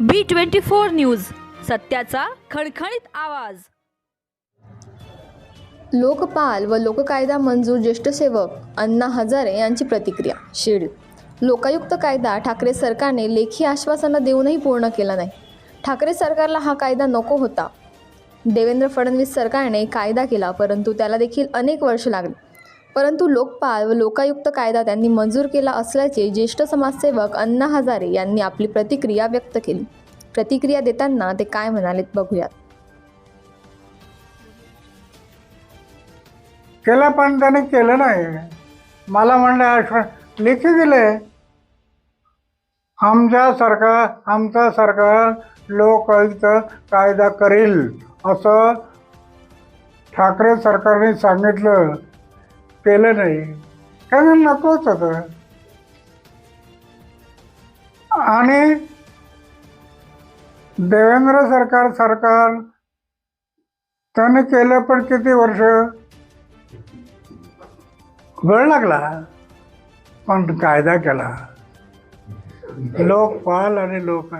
बी twenty four news सत्याचा खणखणीत आवाज. लोकपाल व लोककायदा मंजूर ज्येष्ठ सेवक अण्णा हजारे यांची प्रतिक्रिया शिड. लोकायुक्त कायदा ठाकरे सरकारने लेखी आश्वासनं देऊनही पूर्ण केला नाही. ठाकरे सरकारला हा कायदा नको होता. देवेंद्र फडणवीस सरकारने कायदा केला परंतु त्याला देखील अनेक वर्ष लागली. परंतु लोकपाल व लोकायुक्त कायदा त्यांनी मंजूर केला असल्याचे ज्येष्ठ समाजसेवक अण्णा हजारे यांनी आपली प्रतिक्रिया व्यक्त केली. प्रतिक्रिया देताना ते काय म्हणालेत बघूयात. केलं पण त्याने केलं नाही. मला म्हणलं आश्वास लेखी दिले. आमच्या सरकार आमचं सरकार लोकायुक्त कायदा करेल असं ठाकरे सरकारने सांगितलं. केलं नाही. कारण नकोच होतं आणि देवेंद्र सरकार सरकार त्याने केलं पण किती वर्ष? वेळ लागला. पण कायदा केला. लोकपाल आणि लोक